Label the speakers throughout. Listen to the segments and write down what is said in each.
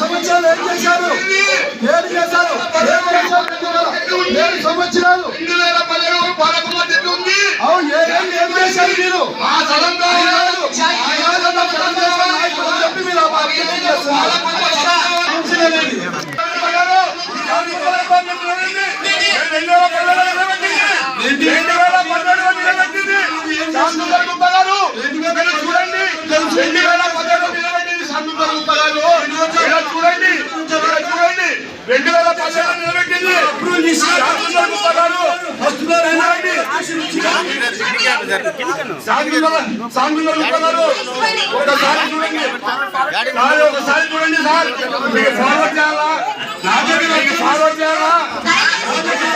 Speaker 1: సంవత్సరాలు ఏం చేశారు ఏం చేశారు ఏడు సంవత్సరాలు అవును ఏం చేశారు
Speaker 2: ఒకసారి చూడండి సార్ ఒకసారి చూడండి సార్ మీకు ఫార్వర్డ్ చేయాలా మీకు చేయాలా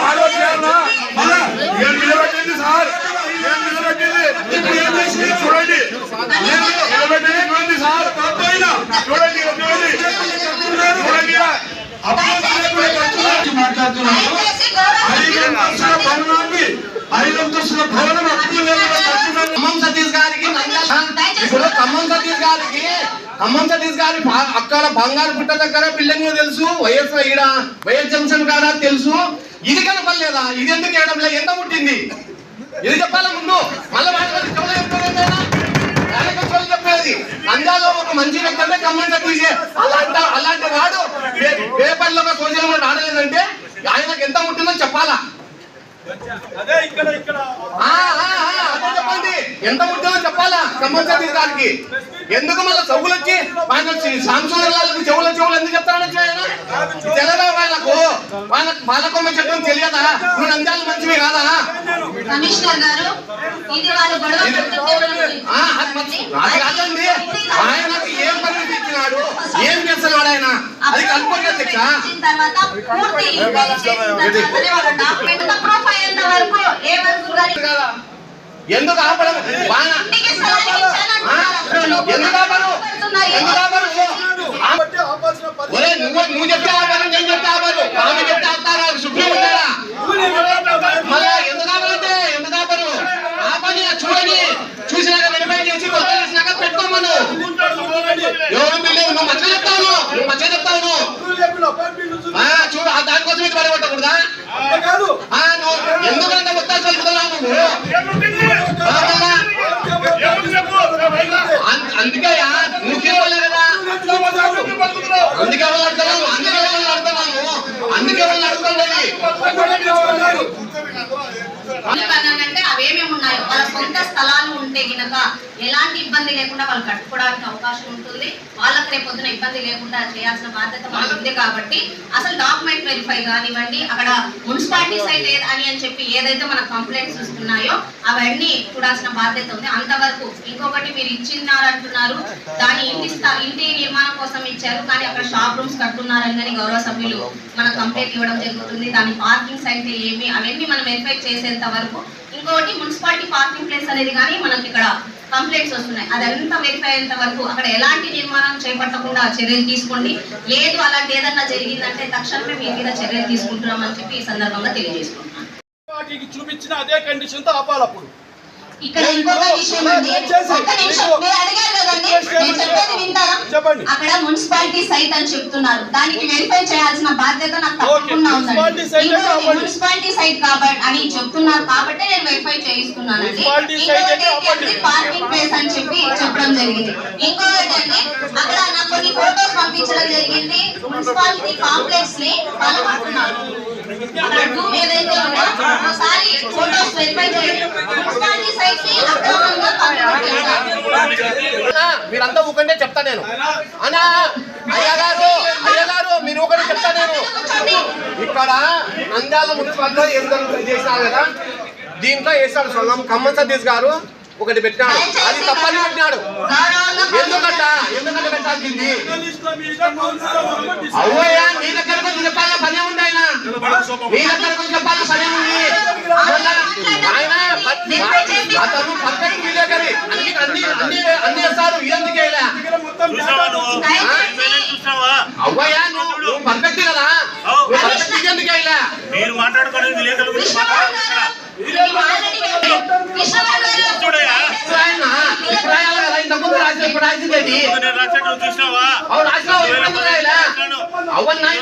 Speaker 2: ఫార్వర్డ్ చేయాలా ఏం నిలబెట్టింది సార్ ఏం నిలబెట్టింది ఇప్పుడు ఏం చేసింది చూడండి ఏం నిలబెట్టింది చూడండి సార్ చూడండి చూడండి చూడండి అప్పుడు మాట్లాడుతున్నాను ఐదు అంతస్తుల భవనాన్ని ఐదు అంతస్తుల భవనం అప్పుడు
Speaker 3: ఖమ్మం సతీష్ గారికి ఇప్పుడు ఖమ్మం సతీష్ గారికి ఖమ్మం సతీష్ గారి అక్కడ బంగారు పుట్ట దగ్గర బిల్డింగ్ తెలుసు. వైఎస్ ఈడ వైఎస్ జంక్షన్ కాడ తెలుసు. ఇది కనపడలేదా? ఇది ఎందుకు వేయడం లేదు? ఎంత పుట్టింది ఇది చెప్పాలా ముందు? మళ్ళీ చెప్పేది. నంద్యాలలో ఒక మంచి వ్యక్తి అంటే ఖమ్మం సతీష్ అలాంటి అలాంటి వాడు పేపర్లో సోషల్ మీడియా ఆడలేదంటే ఆయనకు ఎంత ముట్టిందో చెప్పాలా? అదే చెప్పండి ఎంత ముట్టిందో చెప్పాలా? ఖమ్మం సతీష్ గారికి ఎందుకు మళ్ళీ చెవులు వచ్చి వాళ్ళకి చెవుల చెవులు ఎందుకు ఆయన? తెలదా వాళ్ళకు వాళ్ళ వాళ్ళకొమ్మ చెట్టం తెలియదా? నువ్వు నంద్యాల మంచివి కాదా?
Speaker 4: కమిషనర్ గారు ఇది వాళ్ళు గొడవ పెడుతుంటే
Speaker 3: ఆ, అది మంచి- అది కాదండి. ఆయనకు ఏం పరిస్థితి ఇచ్చినాడు ఏం చేస్తున్నాడు ఆయన? అది
Speaker 4: తర్వాత
Speaker 3: ఎందుకు ఆపడం. ఎందుకు ఆపరు ఎందుకు తీసుకోలే కదా అందుకే వాళ్ళు అడుగుతున్నాము అందుకే వాళ్ళు అడుగుతున్నాము అందుకే వాళ్ళు అడుగుతున్నది
Speaker 4: అంటే అవేమేమి గినక ఎలాంటి ఇబ్బంది లేకుండా వాళ్ళు కట్టుకోవడానికి అవకాశం ఉంటుంది. వాళ్ళకి రేపు పొద్దున ఇబ్బంది లేకుండా చేయాల్సిన బాధ్యత మనకు ఉంది కాబట్టి అసలు డాక్యుమెంట్ వెరిఫై కానివ్వండి అక్కడ మున్సిపాలిటీ సైడ్ అని అని చెప్పి ఏదైతే మన కంప్లైంట్స్ వస్తున్నాయో అవన్నీ చూడాల్సిన బాధ్యత ఉంది. అంతవరకు ఇంకొకటి మీరు ఇచ్చిన్నారంటున్నారు. దాని ఇంటి ఇంటి నిర్మాణం కోసం ఇచ్చారు కానీ అక్కడ షాప్ రూమ్స్ కట్టున్నారని కానీ గౌరవ సభ్యులు మన కంప్లైంట్ ఇవ్వడం జరుగుతుంది. దాని పార్కింగ్ సైట్ ఏమి అవన్నీ మనం వెరిఫై చేసేంత వరకు ఇంకోటి మున్సిపాలిటీ పార్కింగ్ ప్లేస్ అనేది కానీ మనకి ఇక్కడ కంప్లైంట్స్ వస్తున్నాయి. అదంతా వెరిఫై అయ్యేంత వరకు అక్కడ ఎలాంటి నిర్మాణం చేపట్టకుండా చర్యలు తీసుకోండి. లేదు అలాంటి ఏదన్నా జరిగిందంటే తక్షణమే మీ మీద చర్యలు తీసుకుంటున్నామని చెప్పి ఈ సందర్భంగా తెలియజేసుకుంటున్నాను.
Speaker 1: చూపించిన అదే కండిషన్తో
Speaker 4: ఇక్కడ ఇంకొక విషయం ఉంది ఒక్క నిమిషం. మీరు అడిగారు కదండి. నేను చెప్పేది వింటారా?
Speaker 1: చెప్పండి.
Speaker 4: అక్కడ మున్సిపాలిటీ సైట్ అని చెప్తున్నారు. దానికి వెరిఫై చేయాల్సిన బాధ్యత నాకు తప్పకుండా
Speaker 1: మున్సిపాలిటీ
Speaker 4: ఉందండి. మున్సిపాలిటీ సైట్ కాబట్టి అని చెప్తున్నారు కాబట్టి నేను వెరిఫై చేయిస్తున్నానండి. ఇంకొకటి. పార్కింగ్ ప్లేస్ అని చెప్పి చెప్పడం జరిగింది. ఇంకొకటి అండి అక్కడ నాకు కొన్ని ఫోటోస్ పంపించడం జరిగింది. మున్సిపాలిటీ కాంప్లెక్స్ని అక్కడ రూమ్ ఏదైతే ఒకసారి ఫోటోస్ వెరిఫై చేయండి మున్సిపాలిటీ సైట్ని అక్రమంగా కంప్లీట్ చేశారు
Speaker 3: అన్నా, మీరంతా ఊకంటే చెప్తా నేను. అన్నా అయ్యగారు అయ్యగారు మీరు ఊకంటే చెప్తా నేను. ఇక్కడ నంద్యాల మున్సిపాలిటీలో ఏం చేసినారు కదా దీంట్లో వేసాడు సొల్లం ఖమ్మం సతీష్ గారు ఒకటి పెట్టినాడు. అది తప్పని పెట్టినాడు. ఎందుకంట ఎందుకంటే పెట్టాల్సింది? అవ్వయ్యా నీ దగ్గర కొంచెం చెప్పాలా పనే ఉంది ఆయన. దగ్గర కొంచెం చెప్పాలా పనే ఉంది. ఆయన అతను పర్ఫెక్ట్ విలేకరి అన్ని అన్ని అన్ని అన్ని వేస్తారు ఎందుకు అవ్వయ్యా నువ్వు నువ్వు పర్ఫెక్ట్ కదా? నువ్వు పర్ఫెక్ట్ ఎందుకు వేయలే
Speaker 5: మీరు మాట్లాడుకునేది విలేకరుల గురించి
Speaker 3: ఇప్పుడు రాసింది అవును రాసినావు.
Speaker 4: అవన్నీ ఆయన